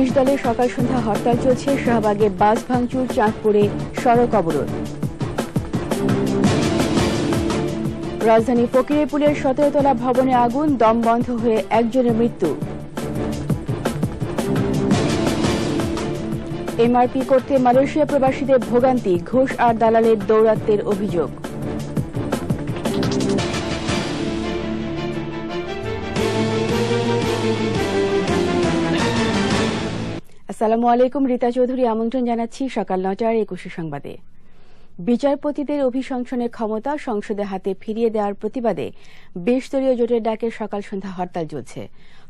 Police দলের সকাল সন্ধ্যা হরতাল চলছে। শাহবাগে বাস ভাঙচুর, চাঁদপুরে সড়ক অবরোধ। রাজধানী ফকিরেপুলের সতেরোতলা ভবনে আগুন, দম বন্ধ হয়ে একজনের মৃত্যু। এমআরপি করতে মালয়েশিয়া প্রবাসীদের ভোগান্তি, ঘুষ আর দালালের দৌরাত্মের অভিযোগ। আসসালামু আলাইকুম, রীতা চৌধুরী আমন্ত্রণ জানাচ্ছি সকাল নটার একুশে সংবাদে। বিচারপতিদের অভিশংসনের ক্ষমতা সংসদে হাতে ফিরিয়ে দেওয়ার প্রতিবাদে বিশদলীয় জোটের ডাকে সকাল সন্ধ্যা হরতাল চলছে।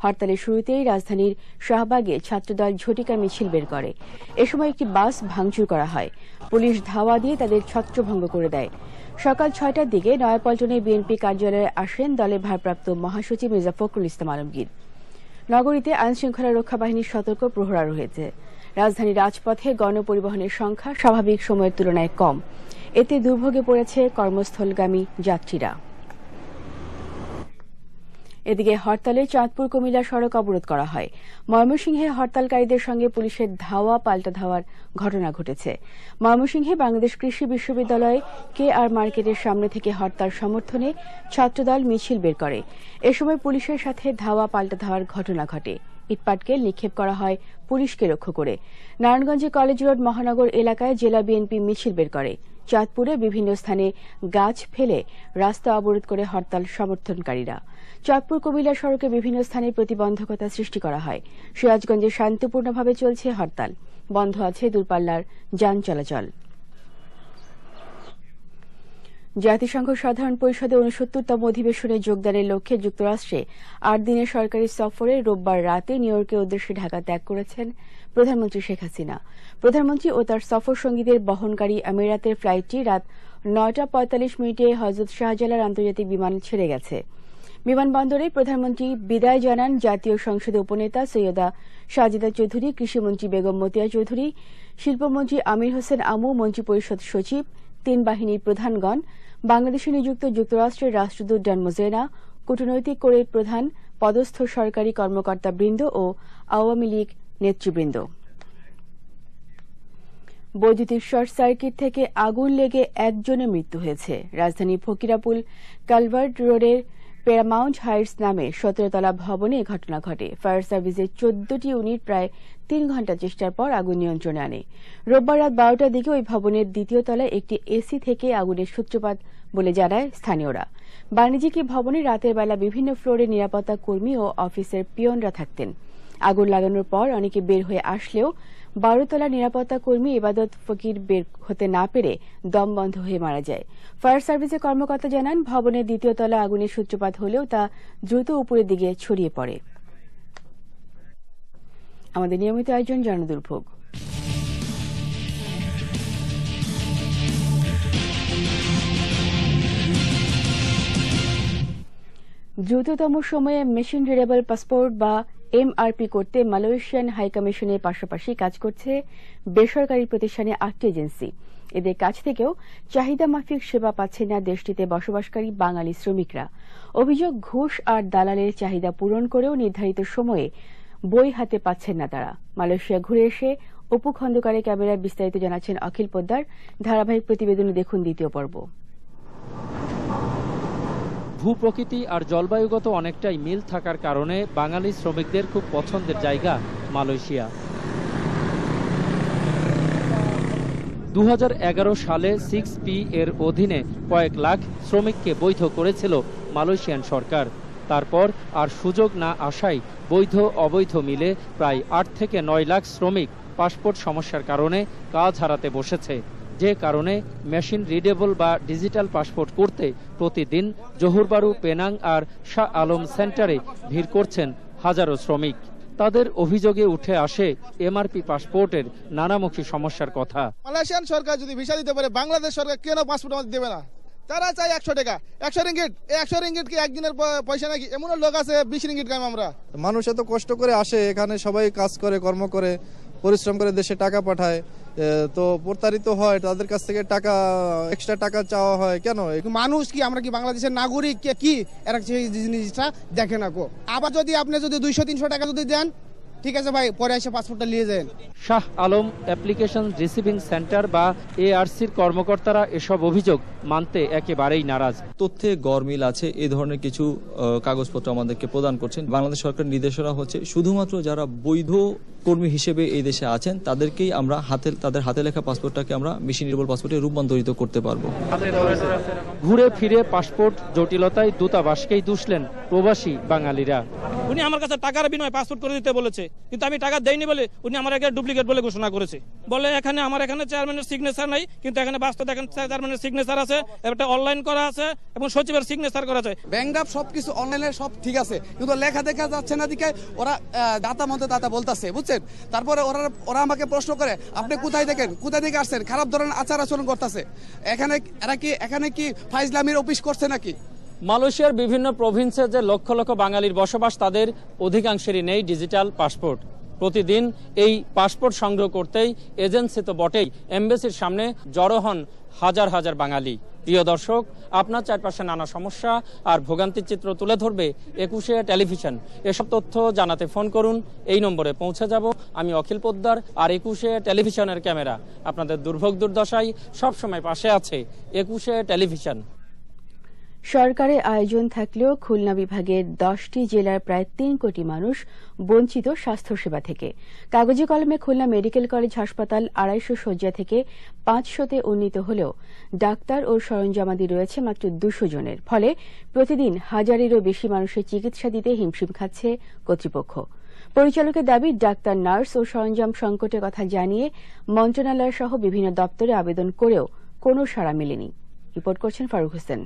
হরতালের শুরুতেই রাজধানীর শাহবাগে ছাত্রদল ঝটিকা মিছিল বের করে। এ সময় একটি বাস ভাঙচুর করা হয়। পুলিশ ধাওয়া দিয়ে তাদের ছত্রভঙ্গ করে দেয়। সকাল ছয়টার দিকে নয়াপল্টনে বিএনপি কার্যালয়ে আসেন দলের ভারপ্রাপ্ত মহাসচিব মির্জা ফখরুল ইসলাম আলমগীর। নগরীতে আইনশৃঙ্খলা রক্ষা বাহিনীর সতর্ক প্রহরা রয়েছে। রাজধানী রাজপথে গণপরিবহনের সংখ্যা স্বাভাবিক সময়ের তুলনায় কম। এতে দুর্ভোগে পড়েছে কর্মস্থলগামী যাত্রীরা। এদিকে হরতালে চাঁদপুর কুমিল্লা সড়ক অবরোধ করা হয়। ময়মনসিংহে হরতালকারীদের সঙ্গে পুলিশের ধাওয়া, পাল্টা ধাওয়ার ঘটনা ঘটেছে। ময়মনসিংহে বাংলাদেশ কৃষি বিশ্ববিদ্যালয় কে আর মার্কেটের সামনে থেকে হরতাল সমর্থনে ছাত্রদল মিছিল বের করে। এ সময় পুলিশের সাথে ধাওয়া, পাল্টা ধাওয়ার ঘটনা ঘটে। ইটপাটকেল নিক্ষেপ করা হয় পুলিশকে লক্ষ্য করে। নারায়ণগঞ্জে কলেজ রোড মহানগর এলাকায় জেলা বিএনপি মিছিল বের করে। চাঁদপুরে বিভিন্ন স্থানে গাছ ফেলে রাস্তা অবরোধ করে হরতাল সমর্থনকারীরা। চাঁদপুর কুমিল্লা সড়কে বিভিন্ন স্থানে প্রতিবন্ধকতা সৃষ্টি করা হয়। সিরাজগঞ্জে শান্তিপূর্ণভাবে চলছে হরতাল। বন্ধ আছে দূরপাল্লার যান চলাচল। জাতিসংঘ সাধারণ পরিষদে উনসত্তরতম অধিবেশনে যোগদানের লক্ষ্যে যুক্তরাষ্ট্রে আট দিনের সরকারি সফরে রোববার রাতে নিউ ইয়র্কের উদ্দেশ্যে ঢাকা ত্যাগ করেছেন প্রধানমন্ত্রী শেখ হাসিনা। প্রধানমন্ত্রী ও তার সফর সঙ্গীদের বহনকারী আমিরাতের ফ্লাইটটি রাত নয়টা পঁয়তাল্লিশ মিনিটে হজরত শাহজালাল আন্তর্জাতিক বিমান ছেড়ে গেছে। বিমানবন্দরে প্রধানমন্ত্রী বিদায় জানান জাতীয় সংসদে উপনেতা সৈয়দা সাজিদা চৌধুরী, কৃষিমন্ত্রী বেগম মতিয়া চৌধুরী, শিল্পমন্ত্রী আমির হোসেন আমু, মন্ত্রিপরিষদ সচিব তিন বাহিনীর প্রধানগণ, বাংলাদেশে নিযুক্ত যুক্তরাষ্ট্রের রাষ্ট্রদূত ডান মোজেনা কূটনৈতিক করে প্রধান, পদস্থ সরকারি কর্মকর্তা বৃন্দ ও আওয়ামী লীগ নেতৃবৃন্দ। বৈদ্যুতিক শর্ট সার্কিট থেকে আগুন লেগে একজনের মৃত্যু হয়েছে। রাজধানী ফকিরাপুল, কালভার্ট রোডের প্যারামাউন্ট হাইটস নামে সতেরোতলা ভবনে ঘটনা ঘটে। ফায়ার সার্ভিসের চোদ্দটি ইউনিট প্রায় তিন ঘণ্টা চেষ্টার পর আগুন নিয়ন্ত্রণে আনে। রোববার রাত বারোটার দিকে ওই ভবনের দ্বিতীয় তলায় একটি এসি থেকে আগুনের সূত্রপাত বলে জানায় স্থানীয়রা। বাণিজ্যিক ভবনে রাতের বেলা বিভিন্ন ফ্লোরে নিরাপত্তা কর্মী ও অফিসের পিয়নরা থাকতেন। আগুন লাগানোর পর অনেকে বের হয়ে আসলেও বারোতলা নিরাপত্তা কর্মী ইবাদত ফকির বের হতে না পেরে দম বন্ধ হয়ে মারা যায়। ফায়ার সার্ভিসের কর্মকর্তা জানান, ভবনের দ্বিতীয় তলা আগুনের সূত্রপাত হলেও তা দ্রুত উপরের দিকে ছড়িয়ে পড়ে। আমাদের নিয়মিত আয়োজন জনদুর্ভোগ দ্রুততম সময়ে মেশিন রিডেবল পাসপোর্ট বা এমআরপি করতে মালয়েশিয়ান হাইকমিশনের পাশাপাশি কাজ করছে বেসরকারি প্রতিষ্ঠানে আটটি এজেন্সি। এদের কাছ থেকেও চাহিদা মাফিক সেবা পাচ্ছে না দেশটিতে বসবাসকারী বাঙালি শ্রমিকরা। অভিযোগ ঘুষ আর দালালের চাহিদা পূরণ করেও নির্ধারিত সময়ে বই হাতে পাচ্ছেন না তারা। মালয়েশিয়া ঘুরে এসে অপু খন্দকারের ক্যামেরায় বিস্তারিত জানাচ্ছেন অখিল পোদ্দার। ধারাবাহিক প্রতিবেদনে দেখুন দ্বিতীয় পর্ব। ভূপ্রকৃতি আর জলবায়ুগত অনেকটাই মিল থাকার কারণে বাঙালি শ্রমিকদের খুব পছন্দের জায়গা মালয়েশিয়া। দু হাজার এগারো সালে সিক্স পি এর অধীনে কয়েক লাখ শ্রমিককে বৈধ করেছিল মালয়েশিয়ান সরকার। তারপর আর সুযোগ না আসায় বৈধ অবৈধ মিলে প্রায় আট থেকে নয় লাখ শ্রমিক পাসপোর্ট সমস্যার কারণে কাজ হারাতে বসেছে। যে কারণে মেশিন রিডেবল বা ডিজিটাল পাসপোর্ট করতে প্রতিদিন জহুরবারু পেনাং আর শাহ আলম সেন্টারে ভিড় করছেন হাজারো শ্রমিক। তাদের অভিযোগে উঠে আসে এমআরপি পাসপোর্টের নানামুখী সমস্যার কথা। মালয়েশিয়ান সরকার যদি ভিসা দিতে পারে, বাংলাদেশ সরকার কেন পাসপোর্ট আমাদের দেবে না? তারা চাই একশো টাকা। একশো রিঙ্গিট এই একশো রিঙ্গিট কি একদিনের পয়সা নাকি? এমনও লোক আছে বিশ রিঙ্গিট কাম আমরা। মানুষ এত কষ্ট করে আসে এখানে সবাই কাজ করে কর্ম করে পরিশ্রম করে দেশে টাকা পাঠায়। তো প্রতারিত হয় তাদের কাছ থেকে টাকা এক্সট্রা টাকা চাওয়া হয় কেন? মানুষ কি আমরা কি বাংলাদেশের নাগরিক কে কি? এরা সেই জিনিসটা দেখে না কো। আবার যদি আপনি যদি দুইশো তিনশো টাকা যদি দেন ঠিক আছে ভাই পরে এসে পাসপোর্টটা নিয়ে যান। Shah Alam application receiving centre বা এআরসির কর্মকর্তারা এসব অভিযোগ মানতে একেবারেই নারাজ। তথ্যে গরমিল আছে এই ধরনের কিছু কাগজপত্র আমাদেরকে প্রদান করছেন। বাংলাদেশ সরকার নির্দেশনা হচ্ছে শুধুমাত্র যারা বৈধ কর্মী হিসেবে এই দেশে আছেন তাদেরকেই আমরা হাতে তাদের হাতে লেখা পাসপোর্টটাকে আমরা মেশিন নির্ভর পাসপোর্টে রূপান্তরিত করতে পারব। ঘুরে ফিরে পাসপোর্ট জটিলতায় দূতাবাসকেই দুষলেন প্রবাসী বাঙালিরা। উনি আমার কাছে টাকার বিনিময়ে পাসপোর্ট করে দিতে বলেছে। কিন্তু আমি টাকা দেইনি বলে উনি আমার একে ডুপ্লিকেট বলে ঘোষণা করেছে। বলে এখানে আমার এখানে চেয়ারম্যানের সিগনেচার নাই, কিন্তু এখানে বাস্তব দেখেন চেয়ারম্যানের সিগনেচার আছে, একটা অনলাইন করা আছে এবং সচিবের সিগনেচার করা আছে। ব্যাংক ড্রাফট সবকিছু অনলাইনে সব ঠিক আছে, কিন্তু লেখা দেখা যাচ্ছে না দিকে ওরা দাতা মধ্যে দাতা বলতেছে, বুঝছেন? তারপরে ওরা ওরা আমাকে প্রশ্ন করে, আপনি কোথায় দেখেন? কোথায় থেকে আসছেন? খারাপ ধরনের আচার আচরণ করতেছে। এখানে, এরা কি, এখানে কি ফাইজলামির অফিস করছে নাকি? মালয়েশিয়ার বিভিন্ন প্রভিন্সে যে লক্ষ লক্ষ বাঙালির বসবাস, তাদের অধিকাংশেরই নেই ডিজিটাল পাসপোর্ট প্রতিদিন এই পাসপোর্ট সংগ্রহ করতেই এজেন্সি তো বটেই এমবেসির সামনে জড়ো হন হাজার হাজার বাঙালি। প্রিয় দর্শক, আপনার চারপাশে নানা সমস্যা আর ভোগান্তির চিত্র তুলে ধরবে একুশে টেলিভিশন। এসব তথ্য জানাতে ফোন করুন, এই নম্বরে পৌঁছে যাব আমি অখিল পোদ্দার আর একুশে টেলিভিশনের ক্যামেরা। আপনাদের দুর্ভোগ দুর্দশায় সবসময় পাশে আছে একুশে টেলিভিশন। সরকারের আয়োজন থাকলেও খুলনা বিভাগের দশটি জেলার প্রায় তিন কোটি মানুষ বঞ্চিত স্বাস্থ্যসেবা থেকে। কাগজে কলমে খুলনা মেডিকেল কলেজ হাসপাতাল আড়াইশো শয্যা থেকে পাঁচশোতে উন্নীত হলেও ডাক্তার ও সরঞ্জামাদি রয়েছে মাত্র দুশো জনের। ফলে প্রতিদিন হাজারেরও বেশি মানুষের চিকিৎসা দিতে হিমশিম খাচ্ছে কর্তৃপক্ষ। পরিচালকের দাবি, ডাক্তার, নার্স ও সরঞ্জাম সংকটের কথা জানিয়ে মন্ত্রণালয় সহ বিভিন্ন দপ্তরে আবেদন করেও কোনো সাড়া মেলেনি। রিপোর্ট করছেন ফারুক হোসেন।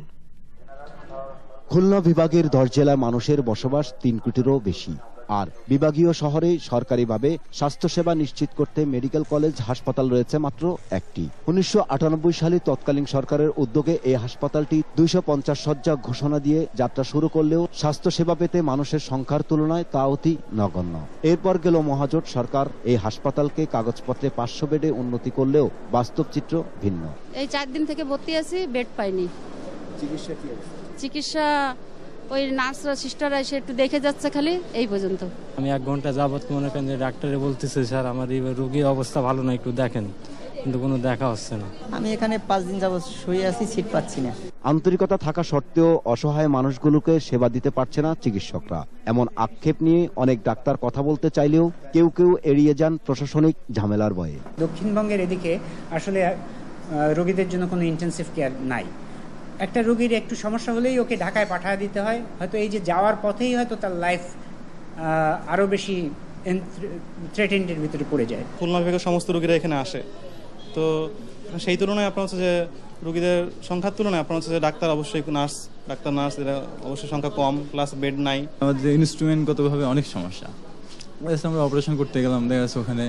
খুলনা বিভাগের দশ জেলার মানুষের বসবাস তিন কোটিরও বেশি। আর বিভাগীয় শহরে সরকারিভাবে স্বাস্থ্যসেবা নিশ্চিত করতে মেডিকেল কলেজ হাসপাতাল রয়েছে মাত্র একটি। উনিশশো আটানব্বই সালে তৎকালীন সরকারের উদ্যোগে এই হাসপাতালটি দুইশো পঞ্চাশ শয্যা ঘোষণা দিয়ে যাত্রা শুরু করলেও স্বাস্থ্যসেবা পেতে মানুষের সংখ্যার তুলনায় তা অতি নগণ্য। এরপর গেল মহাজোট সরকার। এই হাসপাতালকে কাগজপত্রে পাঁচশো বেডে উন্নতি করলেও বাস্তব চিত্র ভিন্ন। এই চার দিন থেকে ভর্তি আছি বেড পাইনি। চিকিৎসা ওই নার্সরা সিস্টাররা এসে একটু দেখে যাচ্ছে খালি এই পর্যন্ত। আমি এক ঘণ্টা যাবত মনে করেন যে ডাক্তারে বলতেছে স্যার আমার এই রোগীর অবস্থা ভালো না একটু দেখেন। কিন্তু কোনো দেখা হচ্ছে না। আমি এখানে পাঁচ দিন যাবত শুয়ে আছি সিট পাচ্ছি না। আন্তরিকতা থাকা সত্ত্বেও অসহায় মানুষগুলোকে সেবা দিতে পারছে না চিকিৎসকরা। এমন আক্ষেপ নিয়ে অনেক ডাক্তার কথা বলতে চাইলেও কেউ কেউ এড়িয়ে যান প্রশাসনিক ঝামেলার ভয়ে। দক্ষিণবঙ্গের এদিকে আসলে রোগীদের জন্য কোনো ইন্টেন্সিভ কেয়ার নাই। একটা রোগীর একটু সমস্যা হলেই ওকে ঢাকায় পাঠিয়ে দিতে হয়। হয়তো এই যে যাওয়ার পথেই হয়তো তার লাইফ আরও বেশি থ্রেটেন্ডের ভিতরে পড়ে যায়। খুলনা বিভাগের সমস্ত রোগীরা এখানে আসে। তো সেই তুলনায় আপনার হচ্ছে যে রোগীদের সংখ্যার তুলনায় আপনার হচ্ছে যে ডাক্তার অবশ্যই নার্স ডাক্তার নার্স এরা অবশ্যই সংখ্যা কম প্লাস বেড নাই। আমাদের ইনস্ট্রুমেন্টগতভাবে অনেক সমস্যা। আমরা অপারেশন করতে গেলাম দেখা যাচ্ছে ওখানে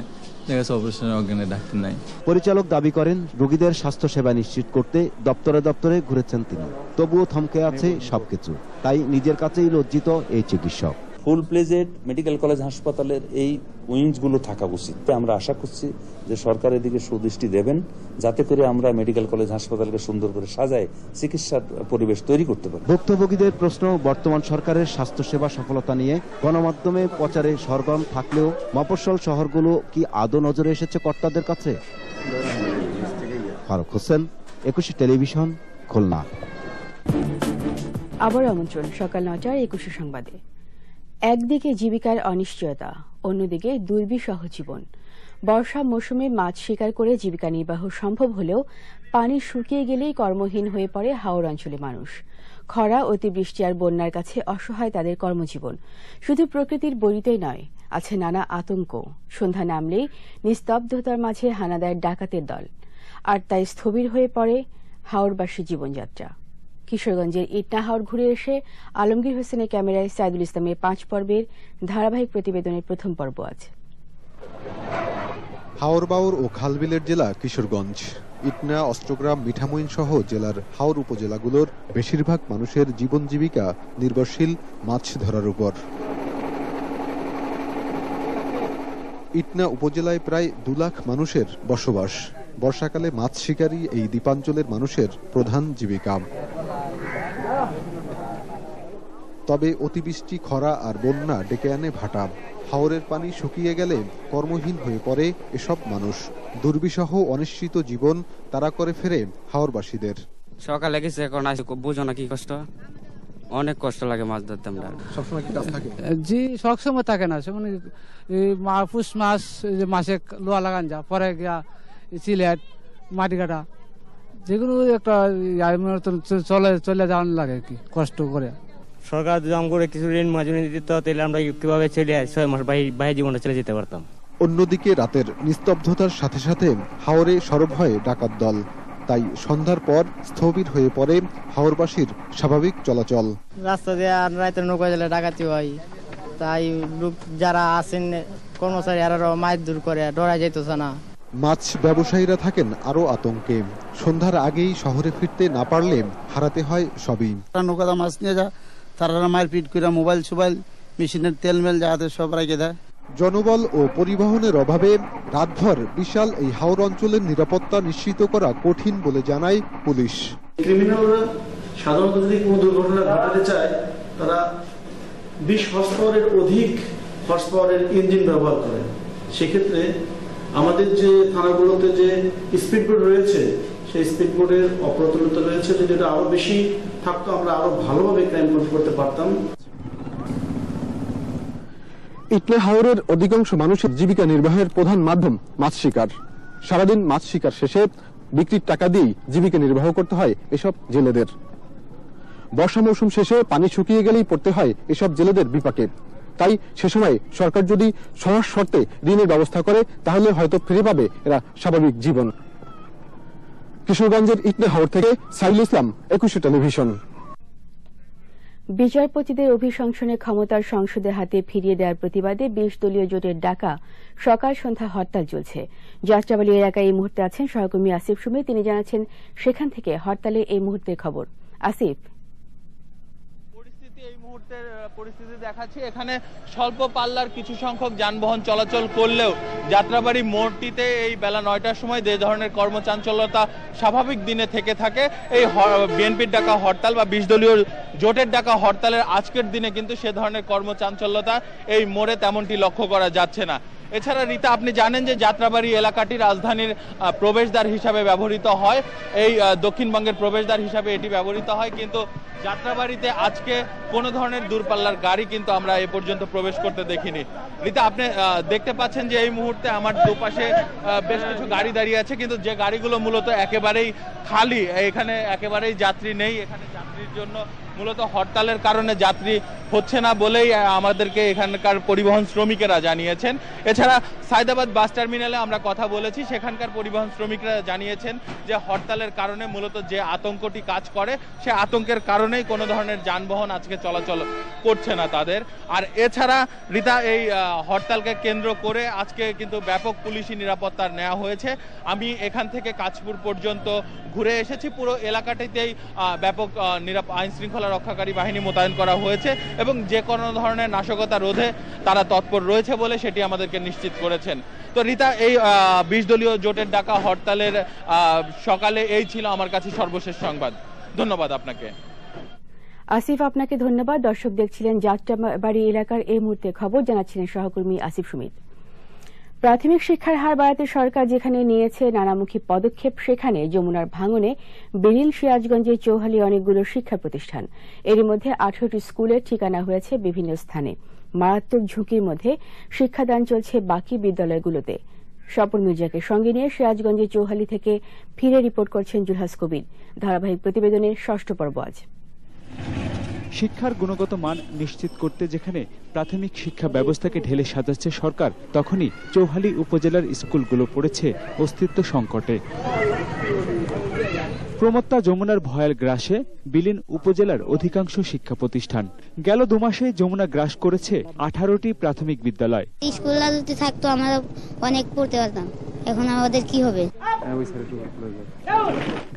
ডাক্তার পরিচালক দাবি করেন, রোগীদের স্বাস্থ্য সেবা নিশ্চিত করতে দপ্তরে দপ্তরে ঘুরেছেন তিনি। তবুও থমকে আছে সবকিছু। তাই নিজের কাছেই লজ্জিত এই চিকিৎসক। ফুল প্লেজেড মেডিকেল কলেজ হাসপাতালের এই উইংসগুলো থাকা উচিত। আমরা আশা করছি যে সরকার এদিকে সুদৃষ্টি দেবেন যাতে করে আমরা মেডিকেল কলেজ হাসপাতালকে সুন্দর করে সাজায় চিকিৎসার পরিবেশ তৈরি করতে পারি। ভুক্তভোগীদের প্রশ্ন বর্তমান সরকারের স্বাস্থ্যসেবা সফলতা নিয়ে গণমাধ্যমে প্রচারে সরগম থাকলেও মফস্বল শহরগুলো কি আদৌ নজরে এসেছে কর্তাদের কাছে? ফারুক হোসেন একুশে টেলিভিশন খুলনা। আবার আমন্ত্রণ সকাল নটার একুশে সংবাদে। একদিকে জীবিকার অনিশ্চয়তা, অন্যদিকে দুর্বিষহ জীবন। বর্ষা মৌসুমে মাছ শিকার করে জীবিকা নির্বাহ সম্ভব হলেও পানি শুকিয়ে গেলেই কর্মহীন হয়ে পড়ে হাওড় অঞ্চলে মানুষ। খরা, অতিবৃষ্টি আর বন্যার কাছে অসহায় তাদের কর্মজীবন। শুধু প্রকৃতির বরিতেই নয়, আছে নানা আতঙ্ক। সন্ধ্যা নামলেই নিস্তব্ধতার মাঝে হানাদার ডাকাতের দল। আর তাই স্থবির হয়ে পড়ে হাওড়বাসী জীবনযাত্রা। কিশোরগঞ্জের ইটনাহাওর ঘুরে এসে আলমগীর হোসেনের ক্যামেরায় সাইদুল ইসলামের পাঁচ পর্বের ধারাবাহিক প্রতিবেদনের প্রথম পর্ব আছে হাওরবাউর ও খালবিলের জেলা কিশোরগঞ্জ। ইটনা অস্ট্রগ্রাম মিঠামইন সহ জেলার হাওর উপজেলাগুলোর বেশিরভাগ মানুষের জীবন জীবিকা নির্ভরশীল মাছ ধরার উপর। ইটনা উপজেলায় প্রায় দু লাখ মানুষের বসবাস। বর্ষাকালে মাছ শিকারী এই দ্বীপাঞ্চলের মানুষের প্রধান জীবিকা। তবে অতিবৃষ্টি খরা আর বন্যা ডেকে আনে ভাটা। হাওরের পানি শুকিয়ে গেলে কর্মহীন হয়ে পড়ে এসব মানুষ। দুর্বিষহ অনিশ্চিত জীবন তারা করে ফেরে হাওরবাসীদের। সকালে গেছে এখন আসে বুঝো না কি কষ্ট? অনেক কষ্ট লাগে মাছ ধরতে আমরা। সবসময় কি কাজ থাকে? জি সবসময় থাকে না। সেমন এই মা- পুষ মাস এই যে মাসে লোয়া লাগান যা পরে গিয়া সিলেট মাটি কাটা যেগুলো একটা চলে চলে যাওয়ার লাগে আর কি কষ্ট করে। সরকার যদি করে কিছু ঋণ মাজুনি দিত তাহলে আমরা কীভাবে চলে ছয় মাস বাহি বাহি জীবনে চলে যেতে পারতাম। অন্যদিকে রাতের নিস্তব্ধতার সাথে সাথে হাওরে সরব হয় ডাকাত দল। তাই সন্ধ্যার পর স্থবির হয়ে পড়ে হাওরবাসীর স্বাভাবিক চলাচল। রাস্তা দিয়ে আর রাতে নৌকা জেলে ডাকাতি হয়। তাই লোক যারা আছেন কর্মচারী আর মাছ দূর করে ডরা যাইতেছে না। মাছ ব্যবসায়ীরা থাকেন আরও আতঙ্কে। সন্ধ্যার আগেই শহরে ফিরতে না পারলে হারাতে হয় সবই। তারা নৌকাতে মাছ নিয়ে যা তারা মারপিট করে মোবাইল সোবাইল মেশিনের তেল মেল যাতে সব রেখে দেয়। জনবল ও পরিবহনের অভাবে রাতভর বিশাল এই হাওর অঞ্চলের নিরাপত্তা নিশ্চিত করা কঠিন বলে জানায় পুলিশ। ক্রিমিনালরা সাধারণত যদি কোনো দুর্ঘটনা ঘটাতে চায় তারা বিশ হর্স পাওয়ারের অধিক হর্স পাওয়ারের ইঞ্জিন ব্যবহার করে। সেক্ষেত্রে আমাদের যে থানাগুলোতে যে স্পিড রয়েছে সেই স্পিড অপ্রতুলতা রয়েছে যদি এটা আরও বেশি থাকতো, আমরা আরও ভালোভাবে ক্রাইম করতে পারতাম। ইটলে হাওরের অধিকাংশ মানুষের জীবিকা নির্বাহের প্রধান মাধ্যম, মাছ শিকার। সারাদিন মাছ শিকার শেষে বিক্রির টাকা দিয়েই জীবিকা নির্বাহ করতে হয় এসব জেলেদের। বর্ষা মৌসুম শেষে পানি শুকিয়ে গেলেই পড়তে হয় এসব জেলেদের বিপাকে। তাই সে সময় সরকার যদি সহজ শর্তে ঋণের ব্যবস্থা করে, তাহলে হয়তো ফিরে পাবে এরা স্বাভাবিক জীবন। কিশোরগঞ্জের ইটলে হাওর থেকে সাইল ইসলাম একুশে টেলিভিশন। বিচারপতিদের অভিশংসনে ক্ষমতার সংসদের হাতে ফিরিয়ে দেওয়ার প্রতিবাদে বিশ দলীয় জোটের ডাকা সকাল সন্ধ্যা হরতাল চলছে। যাত্রাবাড়ি এলাকায় এই মুহূর্তে আছেন সহকর্মী আসিফ সুমি তিনি জানাচ্ছেন সেখান থেকে হরতালে এই মুহূর্তের খবর। আসিফ। মুহূর্তের পরিস্থিতি দেখাচ্ছি। এখানে স্বল্প পাল্লার কিছু সংখ্যক যানবাহন চলাচল করলেও যাত্রাবাড়ি মোড়টিতে এই বেলা নয়টার সময় যে ধরনের কর্মচাঞ্চল্যতা স্বাভাবিক দিনে থেকে থাকে, এই বিএনপির ডাকা হরতাল বা বিশ দলীয় জোটের ডাকা হরতালের আজকের দিনে কিন্তু সে ধরনের কর্মচাঞ্চল্যতা এই মোড়ে তেমনটি লক্ষ্য করা যাচ্ছে না। এছাড়া রীতা, আপনি জানেন যে যাত্রাবাড়ি এলাকাটি রাজধানীর প্রবেশদ্বার হিসাবে ব্যবহৃত হয়। এই দক্ষিণবঙ্গের প্রবেশদ্বার হিসাবে এটি ব্যবহৃত হয়। কিন্তু যাত্রাবাড়িতে আজকে কোনো ধরনের দূরপাল্লার গাড়ি কিন্তু আমরা এ পর্যন্ত প্রবেশ করতে দেখিনি। রীতা, আপনি দেখতে পাচ্ছেন যে এই মুহূর্তে আমার দুপাশে বেশ কিছু গাড়ি দাঁড়িয়ে আছে, কিন্তু যে গাড়িগুলো মূলত একেবারেই খালি, এখানে একেবারেই যাত্রী নেই, এখানে যাত্রীর জন্য মূলত হরতালের কারণে যাত্রী হচ্ছে না বলেই আমাদেরকে এখানকার পরিবহন শ্রমিকেরা জানিয়েছেন। এছাড়া সায়দাবাদ বাস টার্মিনালে আমরা কথা বলেছি, সেখানকার পরিবহন শ্রমিকরা জানিয়েছেন যে হরতালের কারণে মূলত যে আতঙ্কটি কাজ করে, সে আতঙ্কের কারণেই কোনো ধরনের যানবাহন আজকে চলাচল করছে না তাদের। আর এছাড়া রীতা, এই হরতালকে কেন্দ্র করে আজকে কিন্তু ব্যাপক পুলিশি নিরাপত্তা নেওয়া হয়েছে। আমি এখান থেকে কাঁচপুর পর্যন্ত ঘুরে এসেছি, পুরো এলাকাটিতেই ব্যাপক আইন শৃঙ্খলা রক্ষাকারী বাহিনী মোতায়েন করা হয়েছে এবং যে কোনো ধরনের নাশকতা রোধে তারা তৎপর রয়েছে বলে সেটি আমাদেরকে নিশ্চিত করেছেন। তো রীতা, এই বিশ দলীয় জোটের ডাকা হরতালের সকালে এই ছিল আমার কাছে সর্বশেষ সংবাদ। ধন্যবাদ আপনাকে। আসিফ, আপনাকে ধন্যবাদ। দর্শক দেখছিলেন যাত্রাবাড়ি এলাকার এই মুহূর্তে খবর। জানাচ্ছিলেন সহকর্মী আসিফ সুমিত। প্রাথমিক শিক্ষার হার বাড়াতে সরকার যেখানে নিয়েছে নানামুখী পদক্ষেপ, সেখানে যমুনার ভাঙনে বেরিল সিরাজগঞ্জে চৌহালি অনেকগুলো শিক্ষা প্রতিষ্ঠান। এরই মধ্যে আঠারোটি স্কুলের ঠিকানা হয়েছে বিভিন্ন স্থানে। মারাত্মক ঝুঁকির মধ্যে শিক্ষাদান চলছে বাকি বিদ্যালয়গুলোতে। স্বপন মির্জাকে সঙ্গে নিয়ে সিরাজগঞ্জের চৌহালি থেকে ফিরে রিপোর্ট করছেন জুলহাস কবির। ধারাবাহিক প্রতিবেদনের ষষ্ঠ পর্ব আজ। শিক্ষার গুণগত মান নিশ্চিত করতে যেখানে প্রাথমিক শিক্ষা ব্যবস্থাকে ঢেলে সাজাচ্ছে সরকার, তখনই চৌহালি উপজেলার স্কুলগুলো পড়েছে অস্তিত্ব সংকটে। প্রমত্তা যমুনার ভয়াল গ্রাসে বিলীন উপজেলার অধিকাংশ শিক্ষা প্রতিষ্ঠান। গেল দুমাসে যমুনা গ্রাস করেছে আঠারোটি প্রাথমিক বিদ্যালয়। স্কুল থাকতো আমরা অনেক পড়তে পারতাম। এখন আমাদের কি হবে?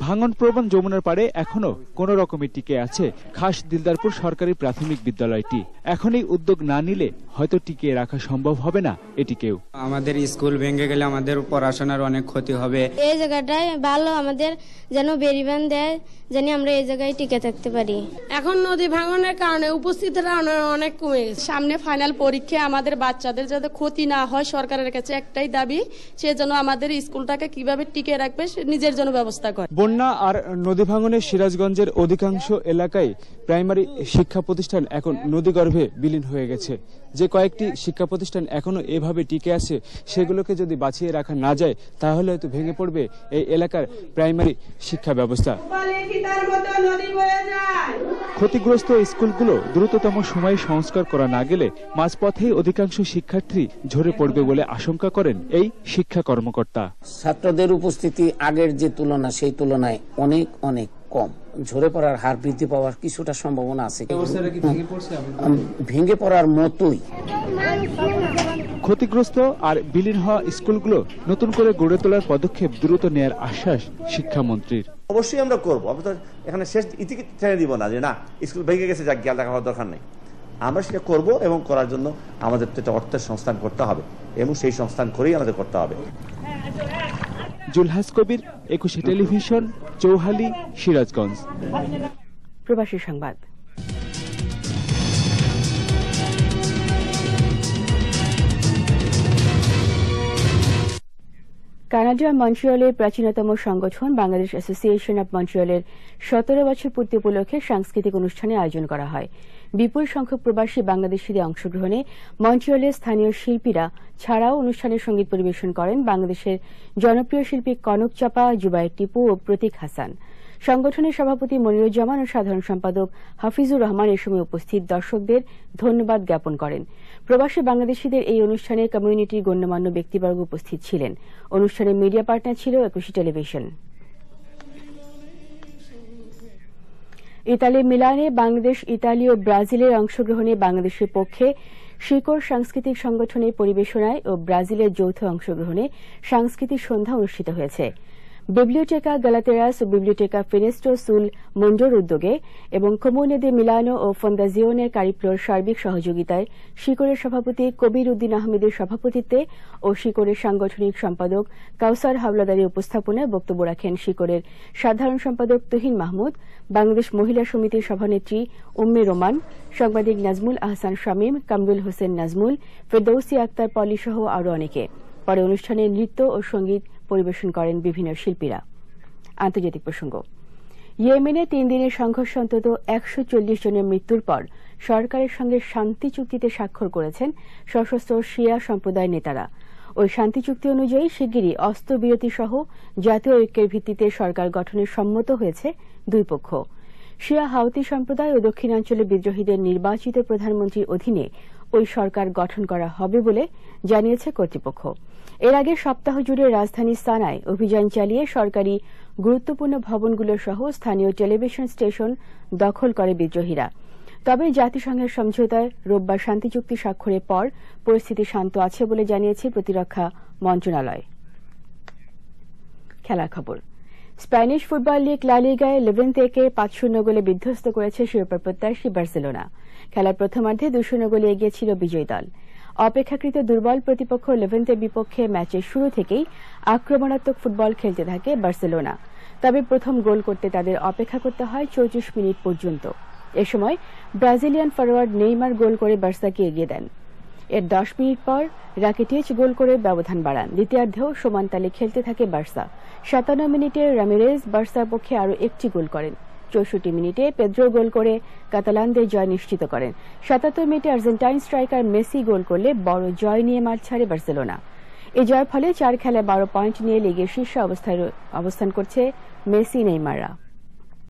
ভাঙন প্রবণ যমুনার পাড়ে এখনও কোন রকমের টিকে আছে খাস দিলদারপুর সরকারি প্রাথমিক বিদ্যালয়টি। এখনই উদ্যোগ না নিলে হয়তো টিকিয়ে রাখা সম্ভব হবে না এটিকেও আমাদের স্কুল ভেঙে গেলে আমাদের পড়াশোনার অনেক ক্ষতি হবে। এই জায়গাটায় ভালো আমাদের যেন বেরিবান দেয় যেন আমরা এই জায়গায় টিকে থাকতে পারি। এখন নদী ভাঙনের কারণে উপস্থিতিরা অনেক কমে গেছে। সামনে ফাইনাল পরীক্ষা আমাদের বাচ্চাদের যাতে ক্ষতি না হয় সরকারের কাছে একটাই দাবি সে যেন আমাদের স্কুলটাকে কীভাবে টিকে রাখবে নিজের জন্য ব্যবস্থা করে। বন্যা আর নদী ভাঙনে সিরাজগঞ্জের অধিকাংশ এলাকায় প্রাইমারি শিক্ষা প্রতিষ্ঠান এখন নদীগর্ভে বিলীন হয়ে গেছে। যে কয়েকটি শিক্ষা প্রতিষ্ঠান এখনও এভাবে টিকে আছে সেগুলোকে যদি বাঁচিয়ে রাখা না যায় তাহলে হয়তো ভেঙে পড়বে এই এলাকার প্রাইমারি শিক্ষা ব্যবস্থা। ক্ষতিগ্রস্ত স্কুলগুলো দ্রুততম সময়ে সংস্কার করা না গেলে মাঝপথেই অধিকাংশ শিক্ষার্থী ঝরে পড়বে বলে আশঙ্কা করেন এই শিক্ষা কর্মকর্তা। ছাত্রদের উপস্থিতি আগের যে তুলনা সেই তুলনায় অনেক অনেক কম। ঝরে পড়ার হার বৃদ্ধি পাওয়ার কিছুটা সম্ভাবনা আছে। ভেঙে পড়ার মতোই। ক্ষতিগ্রস্ত আর বিলীন হওয়া স্কুলগুলো নতুন করে গড়ে তোলার পদক্ষেপ দ্রুত নেয়ার আশ্বাস শিক্ষামন্ত্রীর। অবশ্যই আমরা করব। আমরা তো এখানে শেষ ইতি টেনে দিব না যে না স্কুল ভেঙে গেছে যা গিয়ে দেখা হওয়ার দরকার নেই। আমরা সেটা করব এবং করার জন্য আমাদের তো একটা অর্থের সংস্থান করতে হবে। এবং সেই সংস্থান করেই আমাদের করতে হবে। জুলহাস কবির একুশে টেলিভিশন, চৌহালি, সিরাজগঞ্জ। প্রবাসী সংবাদ। কানাডার মন্ট্রিয়লের প্রাচীনতম সংগঠন বাংলাদেশ অ্যাসোসিয়েশন অব মন্ট্রিয়লের সতেরো বছর পূর্তি উপলক্ষে সাংস্কৃতিক অনুষ্ঠানে আয়োজন করা হয়। বিপুল সংখ্যক প্রবাসী বাংলাদেশিদের অংশগ্রহণে মন্ট্রিয়লের স্থানীয় শিল্পীরা ছাড়াও অনুষ্ঠানে সংগীত পরিবেশন করেন বাংলাদেশের জনপ্রিয় শিল্পী কনক চাপা জুবাইর টিপু ও প্রতীক হাসান। সংগঠনের সভাপতি মনিরুজ্জামান ও সাধারণ সম্পাদক হাফিজুর রহমান এ সময় উপস্থিত। দর্শকদের ধন্যবাদ জ্ঞাপন করেন। প্রবাসী বাংলাদেশিদের এই অনুষ্ঠানে কমিউনিটির গণ্যমান্য ব্যক্তিবর্গ উপস্থিত ছিলেন। অনুষ্ঠানে মিডিয়া পার্টনার ছিল একুশে টেলিভিশন। ইতালি মিলানে বাংলাদেশ, ইতালি ও ব্রাজিলের অংশগ্রহণে বাংলাদেশের পক্ষে শিকড় সাংস্কৃতিক সংগঠনের পরিবেশনায় ও ব্রাজিলের যৌথ অংশগ্রহণে সাংস্কৃতিক সন্ধ্যা অনুষ্ঠিত হয়েছে। বিবলিওটেকা গালাতেরাস ও বিবলিওটেকা ফিনেস্টো সুল মন্ডোর উদ্যোগে এবং কমুনে de মিলানো ও ফন্দাজিওনের কারিপ্লোর সার্বিক সহযোগিতায় শিকড়ের সভাপতি কবির উদ্দিন আহমেদের সভাপতিত্বে ও শিকড়ের সাংগঠনিক সম্পাদক কাউসার হাওলাদারের উপস্থাপনায় বক্তব্য রাখেন শিকড়ের সাধারণ সম্পাদক তুহিন মাহমুদ, বাংলাদেশ মহিলা সমিতির সভানেত্রী উম্মে রোমান, সাংবাদিক নাজমুল আহসান শামীম, কামরুল হোসেন নাজমুল, ফেরদৌসি আক্তার পলি সহ আরও অনেকে। পরে অনুষ্ঠানে নৃত্য ও সংগীত পরিবেশন করেন বিভিন্ন শিল্পীরা। আন্তর্জাতিক প্রসঙ্গ। ইয়েমেনে তিন দিনের সংঘর্ষ অন্তত একশো চল্লিশ জনের মৃত্যুর পর সরকারের সঙ্গে শান্তি চুক্তিতে স্বাক্ষর করেছেন সশস্ত্র শিয়া সম্প্রদায়ের নেতারা। ওই শান্তি চুক্তি অনুযায়ী শিগগিরই অস্ত্রবিরতি সহ জাতীয় ঐক্যের ভিত্তিতে সরকার গঠনের সম্মত হয়েছে দুই পক্ষ। শিয়া হাউতি সম্প্রদায় ও দক্ষিণাঞ্চলের বিদ্রোহীদের নির্বাচিত প্রধানমন্ত্রীর অধীনে ওই সরকার গঠন করা হবে বলে জানিয়েছে কর্তৃপক্ষ। এর আগে সপ্তাহ জুড়ে রাজধানী সানায় অভিযান চালিয়ে সরকারি গুরুত্বপূর্ণ ভবনগুলো সহ স্থানীয় টেলিভিশন স্টেশন দখল করে বিদ্রোহীরা। তবে জাতিসংঘের সমঝোতায় রোববার শান্তি চুক্তি স্বাক্ষরের পর পরিস্থিতি শান্ত আছে বলে জানিয়েছে প্রতিরক্ষা মন্ত্রণালয়। খেলার খবর। স্প্যানিশ ফুটবল লিগ লালিগায় লেভেন্তেকে পাঁচ শূন্য গোলে বিধ্বস্ত করেছে শিরোপা প্রত্যাশী বার্সেলোনা। খেলার প্রথমার্ধে দুই শূন্য গোলে এগিয়ে ছিল বিজয়ী দল। অপেক্ষাকৃত দুর্বল প্রতিপক্ষ লেভেন্তের বিপক্ষে ম্যাচের শুরু থেকেই আক্রমণাত্মক ফুটবল খেলতে থাকে বার্সেলোনা। তবে প্রথম গোল করতে তাদের অপেক্ষা করতে হয় চৌত্রিশ মিনিট পর্যন্ত। এ সময় ব্রাজিলিয়ান ফরোয়ার্ড নেইমার গোল করে বার্সাকে এগিয়ে দেন। এর দশ মিনিট পর রাকিটিচ গোল করে ব্যবধান বাড়ান। দ্বিতীয়ার্ধেও সমান তালে খেলতে থাকে বার্সা। সাতান্ন মিনিটে রামিরেজ বার্সার পক্ষে আরও একটি গোল করেন। চৌষট্টি মিনিটে পেদ্রো গোল করে কাতালানদের জয় নিশ্চিত করেন। সাতাত্তর মিনিটে আর্জেন্টাইন স্ট্রাইকার মেসি গোল করলে বড় জয় নিয়ে মাঠ ছাড়ে বার্সেলোনা। এই জয়ের ফলে চার খেলায় বারো পয়েন্ট নিয়ে লিগের শীর্ষ অবস্থান করছে মেসি, নেইমাররা।